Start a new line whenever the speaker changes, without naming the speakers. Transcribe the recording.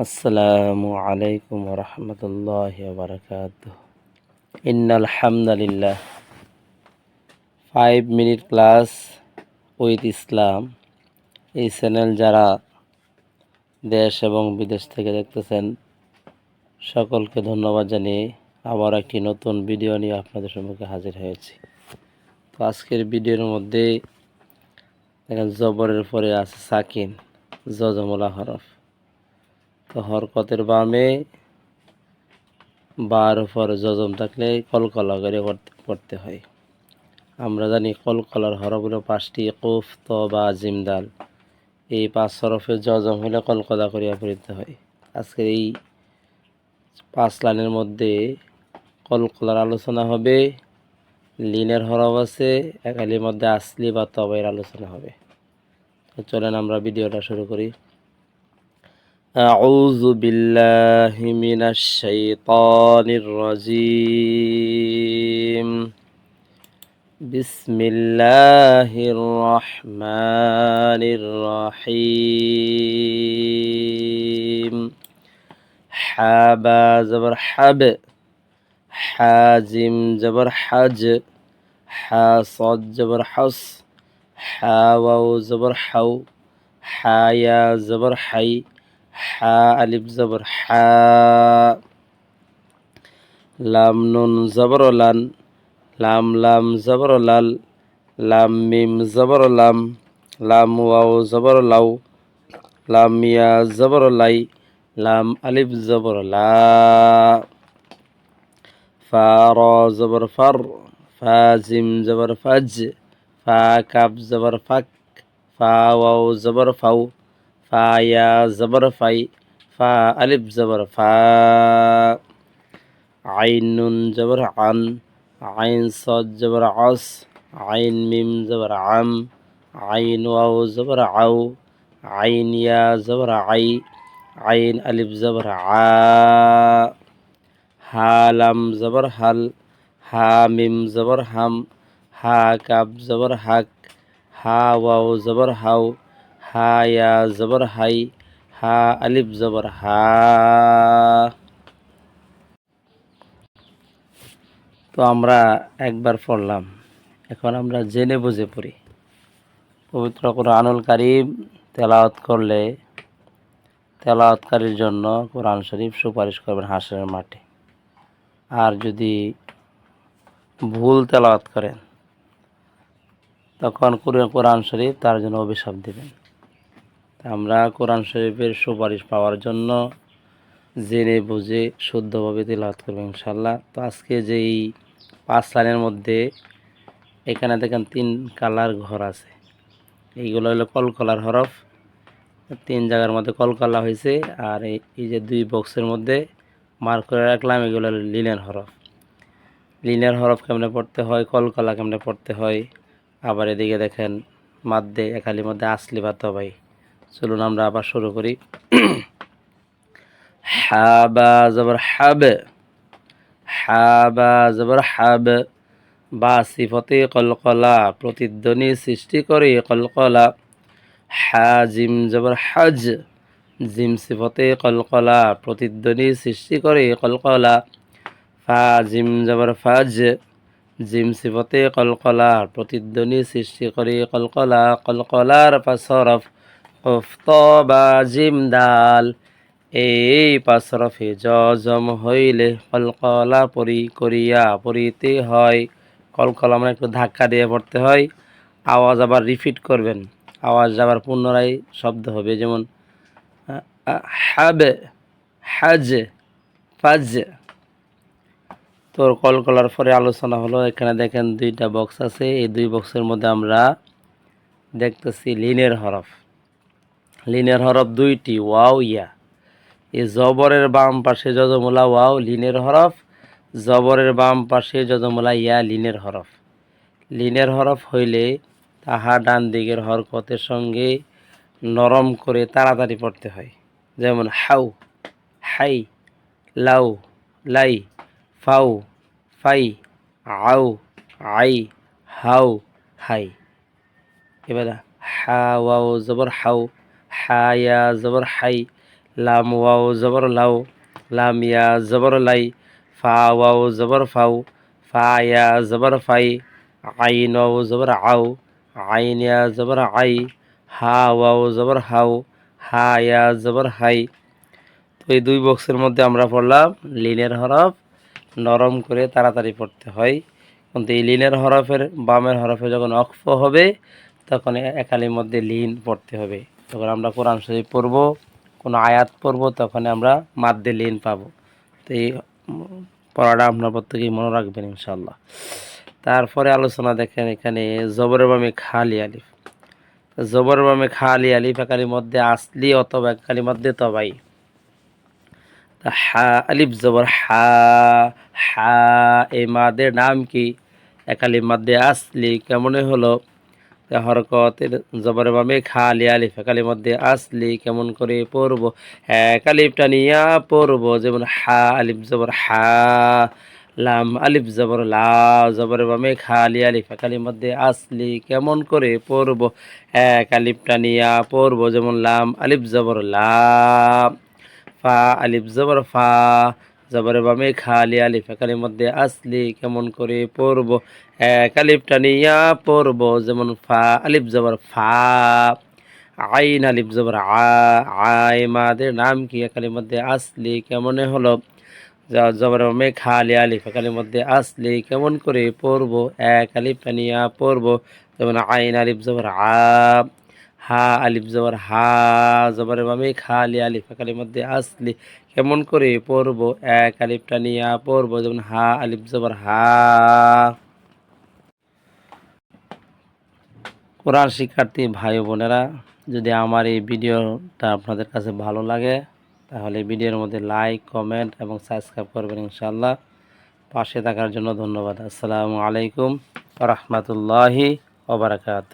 আসসালামু আলাইকুম রহমতুল্লাহ বারকাত ইন্নাল হামদুলিল্লাহ five minute class with Islam এই চ্যানেল যারা দেশ এবং বিদেশ থেকে দেখতেছেন, সকলকে ধন্যবাদ জানিয়ে আবার একটি নতুন ভিডিও নিয়ে আপনাদের সম্মুখে হাজির হয়েছি। তো আজকের ভিডিওর মধ্যে দেখেন জবরের পরে আছে সাকিন, জজমলা হরফ তো হরকতের বামে বার উপর যজম থাকলে কলকলা করে পড়তে- হয়। আমরা জানি কলকলার হরফগুলো পাঁচটি, কুফ, ত, বা জিমদাল এই পাঁচ হরফে যজম হলে কলকলা করিয়া পড়তে হয়। আজকের এই পাঁচ লাইনের মধ্যে কলকলার আলোচনা হবে, লিনের হরফ আছে, একালির মধ্যে আসলি বা তবের আলোচনা হবে। চলেন আমরা ভিডিওটা শুরু করি। أعوذ بالله من الشيطان الرجيم. بسم الله الرحمن الرحيم. حابا زبر حب حازم زبر حج حاصد زبر حص حاوو زبر حو حايا زبر حي. হা আলিফ জবর হা লাম নুন জবর লান লাম লাম জবর লাল লাম মিম জবর লাম লাম ওয়াও জবর লাউ লাম মিয়া জবর লাই লাম আলিফ জবর লা ফা র জবর ফার ফা জবর ফাজ ফা কাপ জবর ফাক ফা ওয়াও জবর ফাউ ফা ইয়া জবর ফাই ফা আলিফ জবর ফা আইন নুন জবর আন আইন সদ জবর আস আইন মিম জবর আম আইন ওয়াও জবর আউ আইন ইয়া জবর আই আইন আলিফ জবর আ হা লাম জবর হাল হা মিম জবর হাম হা কাব জবর হাক হা ওয়াও জবর হাউ হা, ইয়া, জবর, হাই, হা, আলিফ, জবর, হা। তো আমরা একবার পড়লাম। এখন আমরা জেনে বুঝে পড়ি। পবিত্র কোরআনুল কারিম তেলাওয়াত করলে তেলাওয়াতকারীর জন্য কোরআন শরীফ সুপারিশ করবেন হাসরের মাঠে। আর যদি ভুল তেলাওয়াত করেন, তখন কোরআন- শরীফ তার জন্য অভিশাপ দেবেন। আমরা কোরআন শরীফের সুপারিশ পাওয়ার জন্য জেনে বুঝে শুদ্ধভাবে তেলাওয়াত করব ইনশাল্লাহ তো আজকে যেই পাঁচ লাইনের মধ্যে এখানে দেখেন তিন কালার ঘর আছে। এইগুলো হলো কলকলার হরফ। তিন জায়গার মধ্যে কলকলা হয়েছে আর এই যে দুই বক্সের মধ্যে মার্ক করে রাখলাম, এগুলো হলো লিনের হরফ। লিনের হরফ কেমনে পড়তে হয়, কলকলা কেমনে পড়তে হয়? আবার এদিকে দেখেন মাদ্দে, একালির মধ্যে আসলি বা তবাই। চলুন আমরা আবার শুরু করি। হাবা জবর হাব, হাবা জবর হাব, বা সিফতে কলকলা, প্রতিধ্বনি সৃষ্টি করে কলকলা। হাজিম জবর হাজ, জিম সিফতে কলকলা, প্রতিধ্বনি সৃষ্টি করে কলকলা। ফা জিম জবর ফাজ, জিম সিফতে কলকলা, প্রতিধ্বনি সৃষ্টি করে কলকলা। কলকলার পাশরফ উফত বা জিম দাল। এই পাশরফে জজম হইলে কলকলা পরি করিয়া পড়িতে হয়। কলকলা মানে একটু ধাক্কা দিয়ে পড়তে হয়। আওয়াজ আবার রিপিট করবেন। আওয়াজ আবার পুনরায় শব্দ হবে, যেমন হাব, হাজ, ফাজ। তোর কলকলার পরে আলোচনা হলো, এখানে দেখেন দুইটা বক্স আছে। এই দুই বক্সের মধ্যে আমরা দেখতেছি লিনের হরফ। লিনের হরফ দুইটি, ওয়াও, ইয়া। এ জবরের বাম পাশে যজমুলা, ওয়াও, লিনের হরফ। জবরের বাম পাশে যজমুলা, ইয়া, লিনের হরফ। লিনের হরফ হইলে তাহা ডান দিকের হরকতের সঙ্গে নরম করে তাড়াতাড়ি পড়তে হয়। যেমন হাউ, হাই, লাউ, লাই, ফাউ, ফাই, আউ, আই, হাউ, হাই। এবার হা, ওয়াও, জবর হাউ হায়া জবর হাই, লাম ওয়াও জবর লাউ লাম ইয়া জবর লাই, ফা ওয়াও জবর ফাউ ফা ইয়া জবর ফাই, আইন ওয়াও জবর আউ আইন ইয়া জবর আই, হা ওয়াও জবর হাউ হা ইয়া জবর হাই। তো এই দুই বক্সের মধ্যে আমরা পড়লাম লিনের হরফ, নরম করে তাড়াতাড়ি পড়তে হয়। কিন্তু এই লিনের হরফের বামের হরফে যখন অক্ফ হবে, তখন একালির মধ্যে লিন পড়তে হবে। যখন আমরা কোরআন শরীফ পড়ব, কোনো আয়াত পড়ব তখন আমরা মাদ্দে লিন পাবো। তো এই পড়াটা আপনার প্রত্যেকেই মনে রাখবেন ইনশাল্লাহ তারপরে আলোচনা দেখেন এখানে, জবরের বামে খালি আলিফ। তো জবরের বামে খালি আলিফ একালির মধ্যে আসলি অথবা একালির মধ্যে তবাই। হা, আলিফ জবর হা হা এই মাদের নাম কি? একালি মাদ্দে আসলি কেমনে হলো? হরকতের জবর বামে খালি আলিফ একালির মধ্যে আসলি কেমন করে পড়ব? এক আলিফটা নিয়া পড়ব, যেমন হা, আলিফ জবর হা, লাম, আলিফ জবর লা, জবর বামে খালি আলিফ একালির মধ্যে আসলি কেমন করে পড়ব? এক আলিফটা নিয়া পড়ব, যেমন লাম, আলিফ জবর লা, ফা, আলিফ জবর ফা জবর বামে খালি আলিফ, একালির মধ্যে আসলি কেমন করে পড়ব? এক আলিফটা নিয়া পড়ব, যেমন ফা, আলিফ জবর ফা, আইন আলিফ জবর আ আই মাদের নাম কি? একালির মধ্যে আসলি কেমনে হলো? জবর বামে খালি আলিফ, একালির মধ্যে আসলি কেমন করে পড়ব? এক আলিফটা নিয়া পড়ব, যেমন আইন আলিফ জবর আ হা, আলিফ জবর হা জবর বামে খালি, আলিফ একালির মধ্যে আসলি। কেমন করে পড়ব? এক আলিফটা নিয়ে পড়ব, যেমন হা, আলিফ জবর হা। কোরআন শিক্ষার্থী ভাই বোনেরা, যদি আমার এই ভিডিওটা আপনাদের কাছে ভালো লাগে, তাহলে ভিডিওর মধ্যে লাইক, কমেন্ট এবং সাবস্ক্রাইব করবেন ইনশাল্লাহ পাশে থাকার জন্য ধন্যবাদ। আসসালামু আলাইকুম রহমতুল্লাহি ওবরাকাত